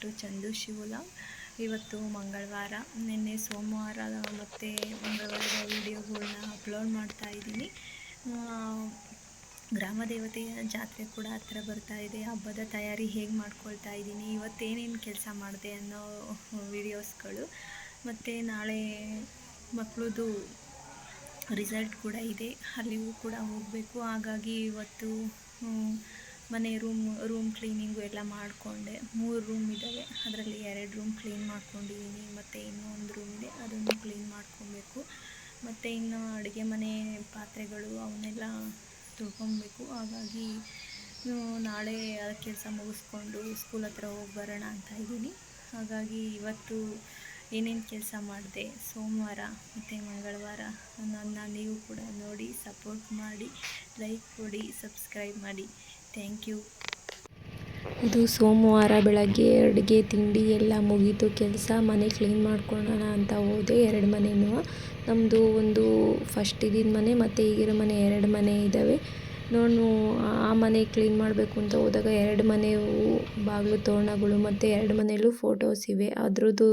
To Chandu ಶಿವುಲ. ಇವತ್ತು ಮಂಗಳವಾರ. ನಿನ್ನೆ ಸೋಮವಾರ ಮತ್ತು ಮಂಗಳವಾರದ ವಿಡಿಯೋಗಳನ್ನ ಅಪ್ಲೋಡ್ ಮಾಡ್ತಾ ಇದ್ದೀನಿ. ಗ್ರಾಮ ದೇವತೆಯ ಜಾತ್ರೆ ಕೂಡ ಹತ್ರ ಬರ್ತಾ ಇದೆ. ಹಬ್ಬದ ತಯಾರಿ ಹೇಗೆ ಮಾಡ್ಕೊಳ್ತಾ ಇದ್ದೀನಿ, ಇವತ್ತೇನೇನು ಕೆಲಸ ಮಾಡಿದೆ ಅನ್ನೋ ವಿಡಿಯೋಸ್ಗಳು. ಮತ್ತು ನಾಳೆ ಮಕ್ಕಳದು ರಿಸಲ್ಟ್ ಕೂಡ ಇದೆ. ಅಲ್ಲಿಗೂ ಕೂಡ ಹೋಗಬೇಕು. ಹಾಗಾಗಿ ಇವತ್ತು ಮನೆ ರೂಮ್ ರೂಮ್ ಕ್ಲೀನಿಂಗು ಎಲ್ಲ ಮಾಡಿಕೊಂಡೆ. ಮೂರು ರೂಮ್ ಇದ್ದಾವೆ ಅದರಲ್ಲಿ ಎರಡು ರೂಮ್ ಕ್ಲೀನ್ ಮಾಡ್ಕೊಂಡಿದ್ದೀನಿ ಮತ್ತು ಇನ್ನೂ ರೂಮ್ ಇದೆ. ಅದನ್ನು ಕ್ಲೀನ್ ಮಾಡ್ಕೊಬೇಕು. ಮತ್ತು ಇನ್ನು ಅಡುಗೆ ಮನೆ ಪಾತ್ರೆಗಳು ಅವನ್ನೆಲ್ಲ ತೊಳ್ಕೊಬೇಕು. ಹಾಗಾಗಿ ನಾಳೆ ಆ ಕೆಲಸ ಮುಗಿಸ್ಕೊಂಡು ಸ್ಕೂಲ್ ಹತ್ರ ಹೋಗಿ ಬರೋಣ ಅಂತ ಇದ್ದೀನಿ. ಹಾಗಾಗಿ ಇವತ್ತು ಏನೇನು ಕೆಲಸ ಮಾಡಿದೆ? ಸೋಮವಾರ ಮತ್ತು ಮಂಗಳವಾರ ನನ್ನ ನೀವು ಕೂಡ ನೋಡಿ ಸಪೋರ್ಟ್ ಮಾಡಿ ಲೈಕ್ ಕೊಡಿ ಸಬ್ಸ್ಕ್ರೈಬ್ ಮಾಡಿ. ಥ್ಯಾಂಕ್ ಯು ಇದು ಸೋಮವಾರ ಬೆಳಗ್ಗೆ ಅಡುಗೆ ತಿಂಡಿ ಎಲ್ಲ ಮುಗೀತು. ಕೆಲಸ ಮನೆ ಕ್ಲೀನ್ ಮಾಡ್ಕೊಳ್ಳೋಣ ಅಂತ ಹೋದೆ. ಎರಡು ಮನೆಯೂ ನಮ್ಮದು ಒಂದು ಫಸ್ಟ್ ಇದ್ದಿದ್ದ ಮನೆ ಮತ್ತು ಈಗಿರೋ ಮನೆ ಎರಡು ಮನೆ ಇದ್ದಾವೆ ನಾನು ಆ ಮನೆ ಕ್ಲೀನ್ ಮಾಡಬೇಕು ಅಂತ ಹೋದಾಗ ಎರಡು ಮನೆ ಬಾಗಿಲು ತೋರಣಗಳು ಮತ್ತು ಎರಡು ಮನೆಯಲ್ಲೂ ಫೋಟೋಸ್ ಇವೆ. ಅದ್ರದ್ದು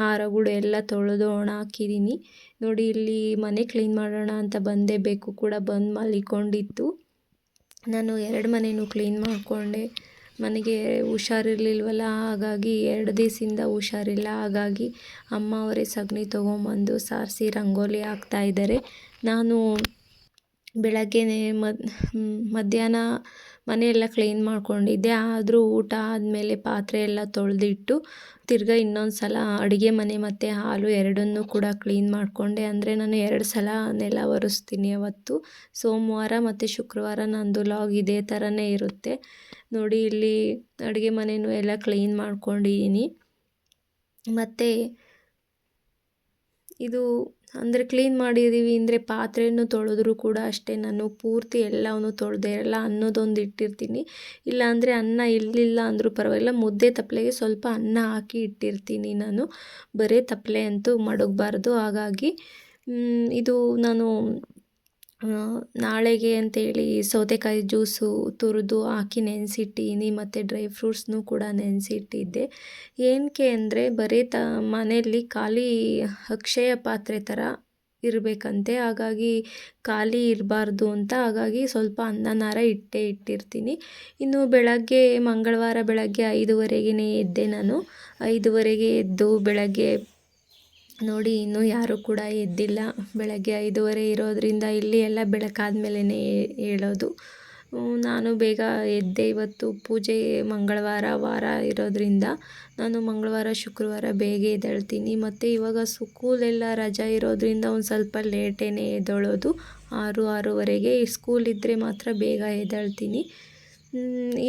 ಹಾರಗಳು ಎಲ್ಲ ತೊಳೆದು ಒಣ ಹಾಕಿದ್ದೀನಿ ನೋಡಿ ಇಲ್ಲಿ ಮನೆ ಕ್ಲೀನ್ ಮಾಡೋಣ ಅಂತ ಬಂದೇ ಬೇಕು ಕೂಡ ಬಂದು ಮಲಿಕೊಂಡಿತ್ತು. ನಾನು ಎರಡು ಮನೆಯೂ ಕ್ಲೀನ್ ಮಾಡಿಕೊಂಡೆ. ಮನೆಗೆ ಹುಷಾರಿರಲಿಲ್ವಲ್ಲ, ಹಾಗಾಗಿ ಎರಡು ದಿವಸದಿಂದ ಹುಷಾರಿಲ್ಲ. ಹಾಗಾಗಿ ಅಮ್ಮ ಅವರೇ ಸಗಣಿ ತೊಗೊಂಬಂದು ಸಾರಿಸಿ, ರಂಗೋಲಿ ಹಾಕ್ತಾ ಇದ್ದಾರೆ. ನಾನು ಬೆಳಗ್ಗೆನೇ ಮದ್ ಮಧ್ಯಾಹ್ನ ಮನೆಯೆಲ್ಲ ಕ್ಲೀನ್ ಮಾಡ್ಕೊಂಡಿದ್ದೆ. ಆದರೂ ಊಟ ಆದಮೇಲೆ ಪಾತ್ರೆ ಎಲ್ಲ ತೊಳೆದಿಟ್ಟು ತಿರ್ಗಾ ಇನ್ನೊಂದು ಸಲ ಅಡುಗೆ ಮನೆ ಮತ್ತು ಹಾಲು ಎರಡನ್ನೂ ಕೂಡ ಕ್ಲೀನ್ ಮಾಡಿಕೊಂಡೆ. ಅಂದರೆ ನಾನು ಎರಡು ಸಲ ನೆಲ ಒರೆಸ್ತೀನಿ ಅವತ್ತು. ಸೋಮವಾರ ಮತ್ತು ಶುಕ್ರವಾರ ನಂದು ಲಾಗ್ ಇದೇ ಥರನೇ ಇರುತ್ತೆ. ನೋಡಿ ಇಲ್ಲಿ ಅಡುಗೆ ಮನೆಯೂ ಎಲ್ಲ ಕ್ಲೀನ್ ಮಾಡ್ಕೊಂಡಿದ್ದೀನಿ. ಮತ್ತು ಇದು ಅಂದರೆ ಕ್ಲೀನ್ ಮಾಡಿದ್ದೀವಿ ಅಂದರೆ ಪಾತ್ರೆಯನ್ನು ತೊಳೆದ್ರು ಕೂಡ ಅಷ್ಟೇ. ನಾನು ಪೂರ್ತಿ ಎಲ್ಲವನ್ನು ತೊಳೆದೇ ಇರಲ್ಲ ಅನ್ನೋದೊಂದು ಇಟ್ಟಿರ್ತೀನಿ. ಇಲ್ಲಾಂದರೆ ಅನ್ನ ಇರಲಿಲ್ಲ ಅಂದರೂ ಪರವಾಗಿಲ್ಲ, ಮುದ್ದೆ ತಪ್ಪಲೆಗೆ ಸ್ವಲ್ಪ ಅನ್ನ ಹಾಕಿ ಇಟ್ಟಿರ್ತೀನಿ ನಾನು. ಬರೀ ತಪ್ಪಲೆ ಅಂತೂ ಮಡಗಬಾರ್ದು. ಹಾಗಾಗಿ ಇದು ನಾನು ನಾಳೆಗೆ ಅಂತೇಳಿ ಸೌತೆಕಾಯಿ ಜ್ಯೂಸು ತುರಿದು ಹಾಕಿ ನೆನೆಸಿಟ್ಟೀನಿ ಮತ್ತು ಡ್ರೈ ಫ್ರೂಟ್ಸ್ನೂ ಕೂಡ ನೆನೆಸಿಟ್ಟಿದ್ದೆ. ಏನಕ್ಕೆ ಅಂದರೆ ಬರೀ ತ, ಮನೆಯಲ್ಲಿ ಖಾಲಿ ಅಕ್ಷಯ ಪಾತ್ರೆ ಥರ ಇರಬೇಕಂತೆ. ಹಾಗಾಗಿ ಖಾಲಿ ಇರಬಾರ್ದು ಅಂತ ಹಾಗಾಗಿ ಸ್ವಲ್ಪ ಅನ್ನನಾರ ಇಟ್ಟೇ ಇಟ್ಟಿರ್ತೀನಿ. ಇನ್ನು ಬೆಳಗ್ಗೆ, ಮಂಗಳವಾರ ಬೆಳಗ್ಗೆ ಐದುವರೆಗೆ ಎದ್ದೆ ನಾನು. ಐದುವರೆಗೆ ಎದ್ದು ಬೆಳಗ್ಗೆ ನೋಡಿ, ಇನ್ನೂ ಯಾರೂ ಕೂಡ ಎದ್ದಿಲ್ಲ. ಬೆಳಗ್ಗೆ ಐದೂವರೆ ಇರೋದರಿಂದ ಇಲ್ಲಿ ಎಲ್ಲ ಬೆಳಕಾದ ಮೇಲೇ ಹೇಳೋದು. ನಾನು ಬೇಗ ಎದ್ದೆ ಇವತ್ತು ಪೂಜೆ ಮಂಗಳವಾರ, ವಾರ ಇರೋದರಿಂದ ನಾನು ಮಂಗಳವಾರ, ಶುಕ್ರವಾರ ಬೇಗ ಎದ್ದೇಳ್ತೀನಿ. ಮತ್ತು ಇವಾಗ ಸ್ಕೂಲೆಲ್ಲ ರಜಾ ಇರೋದರಿಂದ ಒಂದು ಸ್ವಲ್ಪ ಲೇಟೇ ಎದ್ದೇಳೋದು. ಆರು, ಆರೂವರೆಗೆ ಸ್ಕೂಲ್ ಇದ್ದರೆ ಮಾತ್ರ ಬೇಗ ಎದ್ದೇಳ್ತೀನಿ.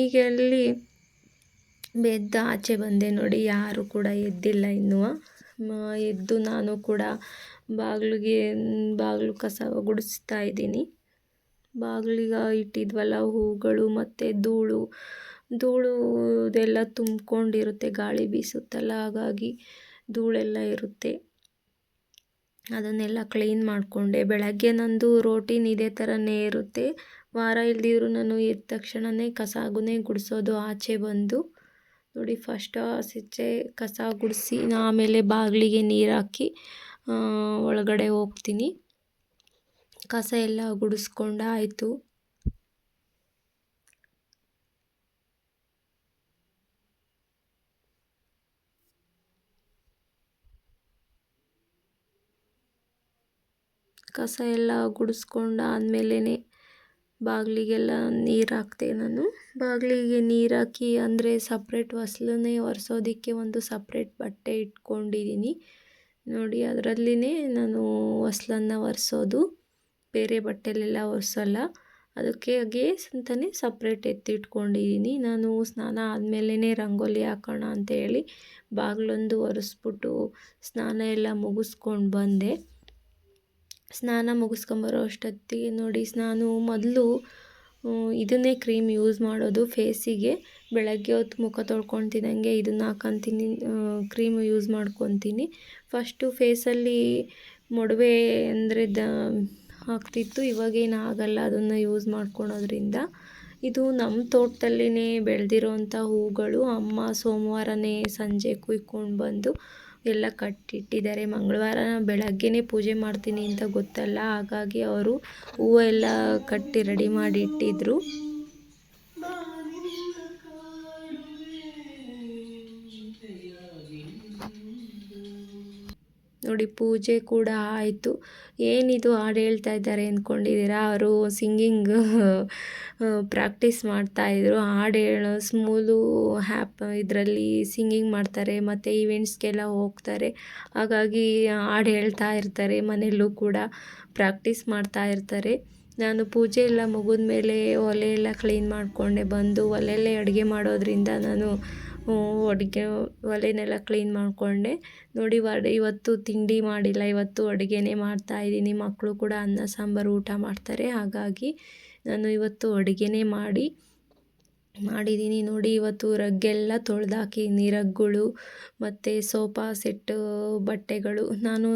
ಈಗ ಅಲ್ಲಿ ಬೆದ್ದ ಆಚೆ ಬಂದೆ ನೋಡಿ, ಯಾರು ಕೂಡ ಎದ್ದಿಲ್ಲ ಇನ್ನೂ ಎದ್ದು ನಾನು ಕೂಡ ಬಾಗಿಲಿಗೆ, ಬಾಗಿಲು ಕಸ ಗುಡಿಸ್ತಾ ಇದ್ದೀನಿ. ಬಾಗಿಲಿಗೆ ಇಟ್ಟಿದ್ವಲ್ಲ ಹೂಗಳು ಮತ್ತು ಧೂಳು. ಧೂಳು ಇದೆಲ್ಲ ತುಂಬ್ಕೊಂಡಿರುತ್ತೆ, ಗಾಳಿ ಬೀಸುತ್ತಲ್ಲ, ಹಾಗಾಗಿ ಧೂಳೆಲ್ಲ ಇರುತ್ತೆ. ಅದನ್ನೆಲ್ಲ ಕ್ಲೀನ್ ಮಾಡಿಕೊಂಡೆ. ಬೆಳಗ್ಗೆ ನಂದು ರೋಟೀನ್ ಇದೇ ಥರನೇ ಇರುತ್ತೆ. ವಾರ ಇಲ್ದಿದ್ರು ನಾನು ಎದ್ದ ತಕ್ಷಣವೇ ಕಸಾಗುನೇ ಗುಡಿಸೋದು ಆಚೆ ಬಂದು ನೋಡಿ ಫಸ್ಟ್ ಆಚೆ ಕಸ ಗುಡಿಸಿ, ಆಮೇಲೆ ಬಾಗಿಲಿಗೆ ನೀರು ಹಾಕಿ ಒಳಗಡೆ ಹೋಗ್ತೀನಿ. ಕಸ ಎಲ್ಲ ಗುಡಿಸ್ಕೊಂಡ ಆಯಿತು. ಕಸ ಎಲ್ಲ ಗುಡಿಸ್ಕೊಂಡು ಆದಮೇಲೆ ಬಾಗಿಲಿಗೆಲ್ಲ ನೀರು ಹಾಕ್ತೆ ನಾನು. ಬಾಗಿಲಿಗೆ ನೀರು ಹಾಕಿ ಅಂದರೆ ಸಪ್ರೇಟ್ ಹೊಸ್ಲನ್ನೇ ಒರೆಸೋದಕ್ಕೆ ಒಂದು ಸಪ್ರೇಟ್ ಬಟ್ಟೆ ಇಟ್ಕೊಂಡಿದ್ದೀನಿ ನೋಡಿ, ಅದರಲ್ಲಿನೇ ನಾನು ಹೊಸ್ಲನ್ನು ಒರೆಸೋದು. ಬೇರೆ ಬಟ್ಟೆಲೆಲ್ಲ ಒರೆಸಲ್ಲ. ಅದಕ್ಕೆ ಗೇಸ್ ಅಂತಲೇ ಸಪ್ರೇಟ್ ಎತ್ತಿಟ್ಕೊಂಡಿದ್ದೀನಿ ನಾನು ಸ್ನಾನ ಆದಮೇಲೆ ರಂಗೋಲಿ ಹಾಕೋಣ ಅಂತೇಳಿ ಬಾಗಿಲೊಂದು ಒರೆಸ್ಬಿಟ್ಟು ಸ್ನಾನ ಎಲ್ಲ ಮುಗಿಸ್ಕೊಂಡು ಬಂದೆ. ಸ್ನಾನ ಮುಗಿಸ್ಕೊಂಬರೋ ಅಷ್ಟೊತ್ತಿಗೆ ನೋಡಿ ನಾನು ಮೊದಲು ಇದನ್ನೇ ಕ್ರೀಮ್ ಯೂಸ್ ಮಾಡೋದು ಫೇಸಿಗೆ. ಬೆಳಗ್ಗೆ ಹೊತ್ತು ಮುಖ ತೊಳ್ಕೊತಿದ್ದಂಗೆ ಇದನ್ನು ಹಾಕೊತೀನಿ ಕ್ರೀಮ್ ಯೂಸ್ ಮಾಡ್ಕೊತೀನಿ. ಫಸ್ಟು ಫೇಸಲ್ಲಿ ಮೊಡವೆ ಅಂದರೆ ದ ಆಗ್ತಿತ್ತು ಇವಾಗೇನು ಆಗಲ್ಲ ಅದನ್ನು ಯೂಸ್ ಮಾಡ್ಕೊಳೋದ್ರಿಂದ. ಇದು ನಮ್ಮ ತೋಟದಲ್ಲಿನೇ ಬೆಳೆದಿರೋಂಥ ಹೂಗಳು, ಅಮ್ಮ ಸೋಮವಾರನೇ ಸಂಜೆ ಕುಯ್ಕೊಂಡು ಬಂದು ಎಲ್ಲ ಕಟ್ಟಿಟ್ಟಿದ್ದಾರೆ. ಮಂಗಳವಾರ ಬೆಳಗ್ಗೆನೇ ಪೂಜೆ ಮಾಡ್ತೀನಿ ಅಂತ ಗೊತ್ತಲ್ಲ, ಹಾಗಾಗಿ ಅವರು ಹೂವು ಎಲ್ಲ ಕಟ್ಟಿ ರೆಡಿ ಮಾಡಿ ಇಟ್ಟಿದ್ರು ನೋಡಿ ಪೂಜೆ ಕೂಡ ಆಯಿತು. ಏನಿದು ಹಾಡು ಹೇಳ್ತಾ ಇದ್ದಾರೆ ಅಂದ್ಕೊಂಡಿದ್ದೀರಾ? ಅವರು ಸಿಂಗಿಂಗ್ ಪ್ರಾಕ್ಟೀಸ್ ಮಾಡ್ತಾಯಿದ್ರು ಹಾಡು ಹೇಳೋ ಸ್ಮೂಲು ಹ್ಯಾಪ್ ಇದರಲ್ಲಿ ಸಿಂಗಿಂಗ್ ಮಾಡ್ತಾರೆ, ಮತ್ತು ಈವೆಂಟ್ಸ್ಗೆಲ್ಲ ಹೋಗ್ತಾರೆ. ಹಾಗಾಗಿ ಹಾಡು ಹೇಳ್ತಾ ಇರ್ತಾರೆ, ಮನೆಯಲ್ಲೂ ಕೂಡ ಪ್ರಾಕ್ಟೀಸ್ ಮಾಡ್ತಾ ಇರ್ತಾರೆ. ನಾನು ಪೂಜೆ ಎಲ್ಲ ಮುಗಿದ ಮೇಲೆ ಒಲೆ ಎಲ್ಲ ಕ್ಲೀನ್ ಮಾಡಿಕೊಂಡೆ. ಬಂದು ಒಲೆಯಲ್ಲೇ ಅಡುಗೆ ಮಾಡೋದ್ರಿಂದ ನಾನು ಅಡುಗೆ ಒಲೆನೆಲ್ಲ ಕ್ಲೀನ್ ಮಾಡಿಕೊಂಡೆ. ನೋಡಿ ವಡೆ, ಇವತ್ತು ತಿಂಡಿ ಮಾಡಿಲ್ಲ, ಇವತ್ತು ಅಡುಗೆನೇ ಮಾಡ್ತಾಯಿದ್ದೀನಿ ಮಕ್ಕಳು ಕೂಡ ಅನ್ನ, ಸಾಂಬಾರು ಊಟ ಮಾಡ್ತಾರೆ. ಹಾಗಾಗಿ ನಾನು ಇವತ್ತು ಅಡುಗೆನೇ ಮಾಡಿ ಮಾಡಿದ್ದೀನಿ ನೋಡಿ, ಇವತ್ತು ರಗ್ಗೆಲ್ಲ ತೊಳೆದಾಕಿದ್ದೀನಿ ರಗ್ಗಳು ಮತ್ತು ಸೋಫಾ ಸೆಟ್ಟು, ಬಟ್ಟೆಗಳು. ನಾನು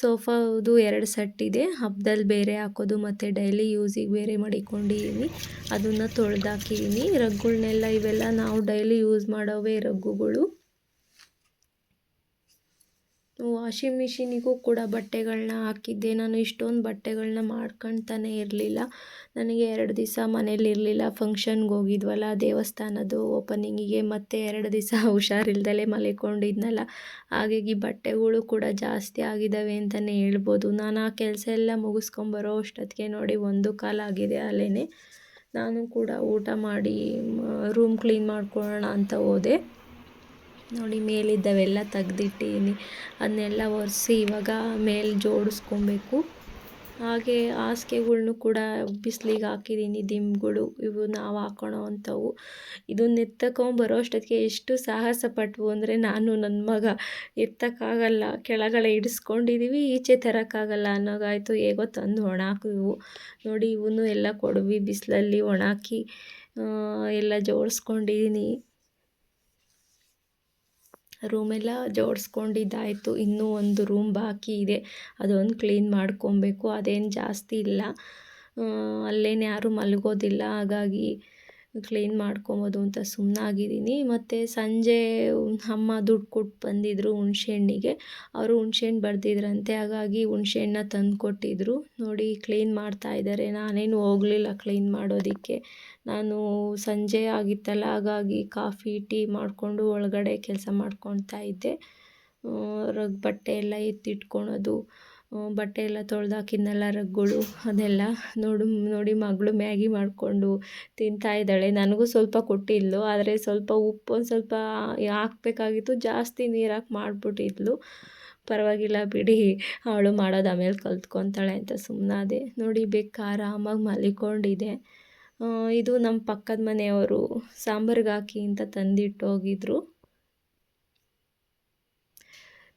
ಸೋಫಾದು ಎರಡು ಸೆಟ್ ಇದೆ. ಹಬ್ಬದಲ್ಲಿ ಬೇರೆ ಹಾಕೋದು ಮತ್ತು ಡೈಲಿ ಯೂಸಿಗೆ ಬೇರೆ ಮಾಡಿಕೊಂಡಿದ್ದೀನಿ ಅದನ್ನು ತೊಳೆದಾಕಿದ್ದೀನಿ ರಗ್ಗಳನ್ನೆಲ್ಲ ಇವೆಲ್ಲ ನಾವು ಡೈಲಿ ಯೂಸ್ ಮಾಡೋವೇ ರಗ್ಗುಗಳು. ವಾಷಿಂಗ್ ಮಿಷಿನಿಗೂ ಕೂಡ ಬಟ್ಟೆಗಳನ್ನ ಹಾಕಿದ್ದೆ. ನಾನು ಇಷ್ಟೊಂದು ಬಟ್ಟೆಗಳನ್ನ ಮಾಡ್ಕೊಳ್ತಾನೆ ಇರಲಿಲ್ಲ. ನನಗೆ ಎರಡು ದಿವಸ ಮನೇಲಿರಲಿಲ್ಲ ಫಂಕ್ಷನ್ಗೆ ಹೋಗಿದ್ವಲ್ಲ, ದೇವಸ್ಥಾನದ್ದು ಓಪನಿಂಗಿಗೆ ಮತ್ತು ಎರಡು ದಿವಸ ಹುಷಾರಿಲ್ದಲೇ ಮಲ್ಕೊಂಡಿದ್ನಲ್ಲ. ಹಾಗಾಗಿ ಬಟ್ಟೆಗಳು ಕೂಡ ಜಾಸ್ತಿ ಆಗಿದ್ದಾವೆ ಅಂತಲೇ ಹೇಳ್ಬೋದು. ನಾನು ಆ ಕೆಲಸ ಎಲ್ಲ ಮುಗಿಸ್ಕೊಂಬರೋ ಅಷ್ಟೊತ್ತಿಗೆ ನೋಡಿ ಒಂದು ಕಾಲಾಗಿದೆ ಅಲ್ಲೇ ನಾನು ಕೂಡ ಊಟ ಮಾಡಿ ರೂಮ್ ಕ್ಲೀನ್ ಮಾಡ್ಕೊಳ್ಳೋಣ ಅಂತ ಹೋದೆ. ನೋಡಿ, ಮೇಲಿದ್ದವೆಲ್ಲ ತೆಗೆದಿಟ್ಟಿದ್ದೀನಿ. ಅದನ್ನೆಲ್ಲ ಒರೆಸಿ ಇವಾಗ ಮೇಲೆ ಜೋಡಿಸ್ಕೊಬೇಕು. ಹಾಗೆ ಹಾಸಿಗೆಗಳ್ನು ಕೂಡ ಬಿಸಿಲಿಗೆ ಹಾಕಿದ್ದೀನಿ, ದಿಂಬುಗಳು ಇವು ನಾವು ಹಾಕೋಣೋ ಅಂಥವು. ಇದನ್ನ ಎತ್ತಕೊಂಬರೋ ಅಷ್ಟೊತ್ತಿಗೆ ಎಷ್ಟು ಸಾಹಸ ಪಟ್ವು ಅಂದರೆ ನಾನು ನನ್ನ ಮಗ. ಎತ್ತಕ್ಕಾಗಲ್ಲ, ಕೆಳಗಡೆ ಇಡಿಸ್ಕೊಂಡಿದ್ದೀವಿ ಈಚೆ ತರೋಕ್ಕಾಗಲ್ಲ ಅನ್ನೋಗಾಯಿತು. ಹೇಗೋ ತಂದು ಒಣಾಕಿದ್ವು ನೋಡಿ ಇವನು ಎಲ್ಲ ಕೊಡ್ವಿ ಬಿಸಿಲಲ್ಲಿ ಒಣಾಕಿ ಎಲ್ಲ ಜೋಡಿಸ್ಕೊಂಡಿದ್ದೀನಿ ರೂಮೆಲ್ಲ ಜೋಡಿಸ್ಕೊಂಡಿದ್ದಾಯಿತು. ಇನ್ನೂ ಒಂದು ರೂಮ್ ಬಾಕಿ ಇದೆ. ಅದೊಂದು ಕ್ಲೀನ್ ಮಾಡ್ಕೊಬೇಕು. ಅದೇನು ಜಾಸ್ತಿ ಇಲ್ಲ. ಅಲ್ಲೇನು ಯಾರೂ ಮಲಗೋದಿಲ್ಲ. ಹಾಗಾಗಿ ಕ್ಲೀನ್ ಮಾಡ್ಕೊಬೋದು ಅಂತ ಸುಮ್ಮನಾಗಿದ್ದೀನಿ ಮತ್ತು ಸಂಜೆ ಅಮ್ಮ ದುಡ್ಡು ಕೊಟ್ಟು ಬಂದಿದ್ದರು ಹುಣ್ಸೆಹಣ್ಣಿಗೆ. ಅವರು ಹುಣ್ಸೆಹಣ್ಣು ಬರೆದಿದ್ರಂತೆ, ಹಾಗಾಗಿ ಹುಣ್ಸೆಹಣ್ಣ ತಂದು ಕೊಟ್ಟಿದ್ದರು ನೋಡಿ ಕ್ಲೀನ್ ಮಾಡ್ತಾ ಇದ್ದಾರೆ ನಾನೇನು ಹೋಗಲಿಲ್ಲ ಕ್ಲೀನ್ ಮಾಡೋದಕ್ಕೆ. ನಾನು ಸಂಜೆ ಆಗಿತ್ತಲ್ಲ, ಹಾಗಾಗಿ ಕಾಫಿ, ಟೀ ಮಾಡಿಕೊಂಡು ಒಳಗಡೆ ಕೆಲಸ ಮಾಡ್ಕೊತಾ ಇದ್ದೆ. ರಗ್ ಬಟ್ಟೆ ಎಲ್ಲ ಎತ್ತಿಟ್ಕೊಳೋದು. ಬಟ್ಟೆ ಎಲ್ಲ ತೊಳೆದಾಕಿದ್ನೆಲ್ಲ ರಗ್ಗಳು, ಅದೆಲ್ಲ ನೋಡು, ನೋಡಿ ಮಗಳು ಮ್ಯಾಗಿ ಮಾಡಿಕೊಂಡು ತಿಂತಾ ಇದ್ದಾಳೆ. ನನಗೂ ಸ್ವಲ್ಪ ಕೊಟ್ಟಿದ್ಲು, ಆದರೆ ಸ್ವಲ್ಪ ಉಪ್ಪು, ಒಂದು ಸ್ವಲ್ಪ ಹಾಕ್ಬೇಕಾಗಿತ್ತು, ಜಾಸ್ತಿ ನೀರು ಹಾಕಿ ಮಾಡಿಬಿಟ್ಟಿದ್ಲು. ಪರವಾಗಿಲ್ಲ ಬಿಡಿ, ಅವಳು ಮಾಡೋದು ಆಮೇಲೆ ಕಲ್ತ್ಕೊತಾಳೆ ಅಂತ ಸುಮ್ಮನಾದೆ ನೋಡಿ ಬೆಕ್ಕು ಆರಾಮಾಗಿ ಮಲಿಕೊಂಡಿದೆ. ಇದು ನಮ್ಮ ಪಕ್ಕದ ಮನೆಯವರು ಸಾಂಬಾರಿಗೆ ಹಾಕಿ ಅಂತ ತಂದಿಟ್ಟು ಹೋಗಿದ್ರು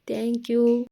ಥ್ಯಾಂಕ್ ಯು.